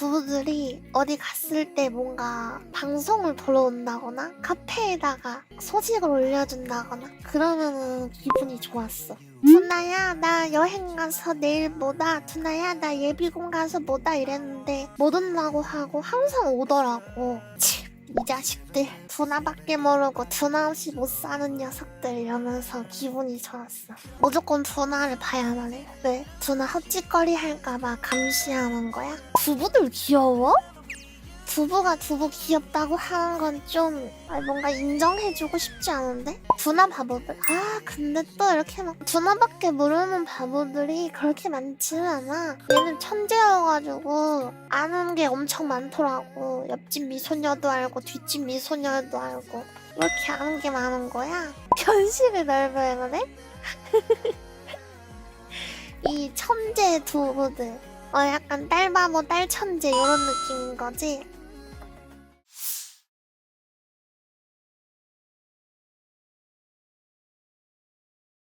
두부들이 어디 갔을 때 뭔가 방송을 보러 온다거나 카페에다가 소식을 올려준다거나 그러면은 기분이 좋았어. 두나야 나 여행 가서 내일 뭐다? 두나야 나 예비군 가서 뭐다? 이랬는데 못 온다고 하고 항상 오더라고. 치, 이 자식들. 두나밖에 모르고 두나 없이 못 사는 녀석들 이러면서 기분이 좋았어. 무조건 두나를 봐야만 해. 왜? 두나 헛짓거리 할까봐 감시하는 거야? 두부들 귀여워? 두부가 두부 귀엽다고 하는 건 좀 뭔가 인정해주고 싶지 않은데? 두나 바보들 아 근데 또 이렇게 막 두나밖에 모르는 바보들이 그렇게 많지는 않아 얘는 천재여가지고 아는 게 엄청 많더라고 옆집 미소녀도 알고 뒷집 미소녀도 알고 왜 이렇게 아는 게 많은 거야? 현실을 넓어야 해? 이 천재 두부들 어 약간 딸바보 딸천재 이런 느낌인 거지